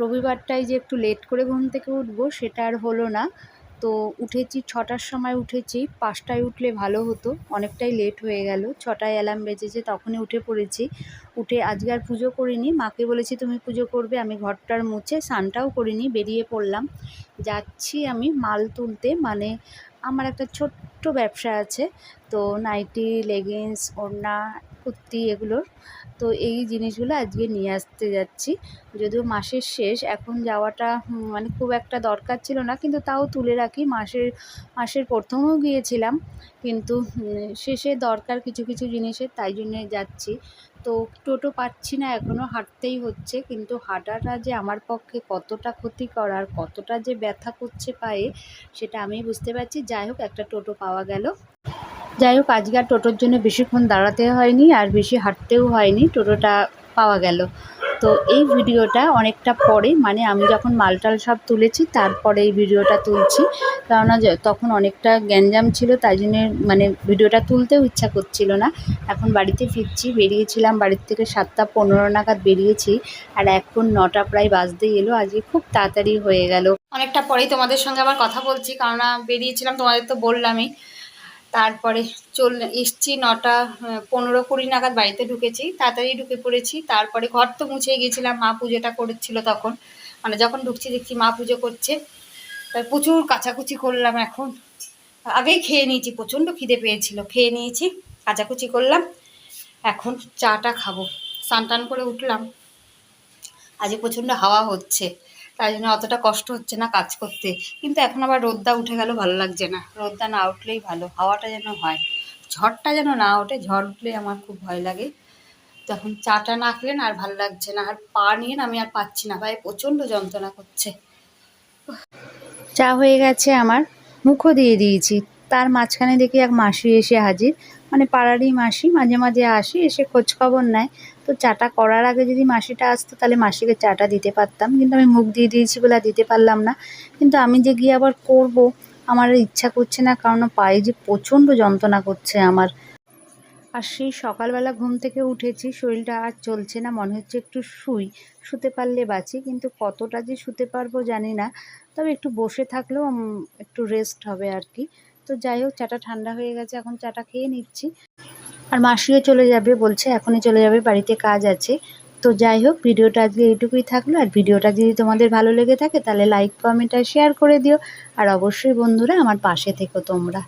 রবিবারটায় যে একটু লেট করে ঘুম থেকে উঠবো সেটা আর হলো না। তো উঠেছি, ছটার সময় উঠেছি, পাঁচটায় উঠলে ভালো হতো, অনেকটাই লেট হয়ে গেল। ছটায় অ্যালার্ম বেজেছে, তখনই উঠে পড়েছি। উঠে আজকে আর পুজো করিনি, মাকে বলেছি, তুমি পুজো করবে, আমি ঘরটার মুছে স্নানটাও করিনি, বেরিয়ে পড়লাম। যাচ্ছি আমি মাল তুলতে মানে আমার একটা ছোট্ট ব্যবসা আছে, তো নাইটি লেগিংস ওড়না কুর্তি এগুলোর। তো এই জিনিসগুলো আজকে নিয়ে আসতে যাচ্ছি। যদিও মাসের শেষ, এখন যাওয়াটা মানে খুব একটা দরকার ছিল না, কিন্তু তাও তুলে রাখি। মাসের মাসের প্রথমেও গিয়েছিলাম, কিন্তু শেষে দরকার কিছু কিছু জিনিসের তাই জন্যে যাচ্ছি। তো টোটো পাচ্ছি না এখনও হাঁটতেই হচ্ছে, কিন্তু হাঁটাটা যে আমার পক্ষে কতটা ক্ষতিকর আর কতটা যে ব্যথা করছে পায়ে, সেটা আমি বুঝতে পারছি। যাই হোক, একটা টোটো পাওয়া গেল। যাই হোক, আজকে আর টোটোর জন্য বেশিক্ষণ দাঁড়াতে হয়নি আর বেশি হাঁটতেও হয়নি, টোটোটা পাওয়া গেল। তো এই ভিডিওটা অনেকটা পরে মানে আমি যখন মালটাল সব তুলেছি, তারপরে এই ভিডিওটা তুলছি। কেননা তখন অনেকটা গ্যাঞ্জাম ছিল, তাই জন্যে মানে ভিডিওটা তুলতেও ইচ্ছা করছিল না। এখন বাড়িতে ফিরছি, বেরিয়েছিলাম, বাড়ির থেকে সাতটা পনেরো নাগাদ বেরিয়েছি আর এখন নটা প্রায় বাজতেই এলো, আজকে খুব তাড়াতাড়ি হয়ে গেল। অনেকটা পরেই তোমাদের সঙ্গে আবার কথা বলছি, কেননা বেরিয়েছিলাম, তোমাদের তো বললামই। তারপরে চল এসছি নটা পনেরো কুড়ি নাগাদ বাড়িতে ঢুকেছি, তাড়াতাড়ি ঢুকে পড়েছি, তারপরে ঘর তো মুছে গেছিলাম, মা পুজোটা করেছিল তখন মানে যখন ঢুকছি দেখছি মা পুজো করছে তার প্রচুর কাচাকুচি করলাম এখন। আগেই খেয়ে নিয়েছি, প্রচণ্ড খিদে পেয়েছিল, খেয়ে নিয়েছি, কাচাকুচি করলাম, এখন চাটা খাব। স্নান টান করে উঠলাম, আজকে প্রচণ্ড হাওয়া হচ্ছে। তাই জন্য অতটা কষ্ট হচ্ছে না কাজ করতে। কিন্তু এখন আবার রোদ্দা উঠে গেল, ভালো লাগছে না। রোদ্দা না উঠলেই ভালো, হাওয়াটা যেন হয়। ঝড়টা যেন না ওঠে, ঝড় উঠলে আমার খুব ভয় লাগে। তখন চাটা না খেলে না আর ভালো লাগছে না। আর পা নিয়ে না আমি আর পাচ্ছি না, ভাই প্রচণ্ড যন্ত্রণা করছে। চা হয়ে গেছে আমার, মুখও দিয়ে দিয়েছি। তার মাঝখানে দেখি এক মাসি এসে হাজির। মানে পাড়ারই মাসি, মাঝে মাঝে আসি, এসে খোঁজখবর নেয়। তো চাটা করার আগে যদি মাসিটা আসতো, তাহলে মাসিকে চাটা দিতে পারতাম। কিন্তু আমি মুখ দিয়ে দিয়েছি বলে দিতে পারলাম না। কিন্তু আমি যে গিয়ে আবার করব, আমার ইচ্ছা করছে না, কারণ পায়ে যে প্রচণ্ড যন্ত্রণা করছে আমার। আর সেই সকালবেলা ঘুম থেকে উঠেছি, শরীরটা আর চলছে না, মনে হচ্ছে একটু শুই। শুতে পারলে বাঁচি, কিন্তু কতটা যে শুতে পারব জানি না। তবে একটু বসে থাকলেও একটু রেস্ট হবে আর কি। তো যাই হোক, চাটা ঠান্ডা হয়ে গেছে, এখন চাটা খেয়ে নিচ্ছি। আর মাসিও চলে যাবে বলছে, এখনই চলে যাবে, বাড়িতে কাজ আছে। তো যাই হোক, ভিডিওটা আজকে এইটুকুই থাকল। আর ভিডিওটা যদি তোমাদের ভালো লেগে থাকে, তাহলে লাইক কমেন্ট আর শেয়ার করে দিও। আর অবশ্যই বন্ধুরা, আমার পাশে থেকো তোমরা।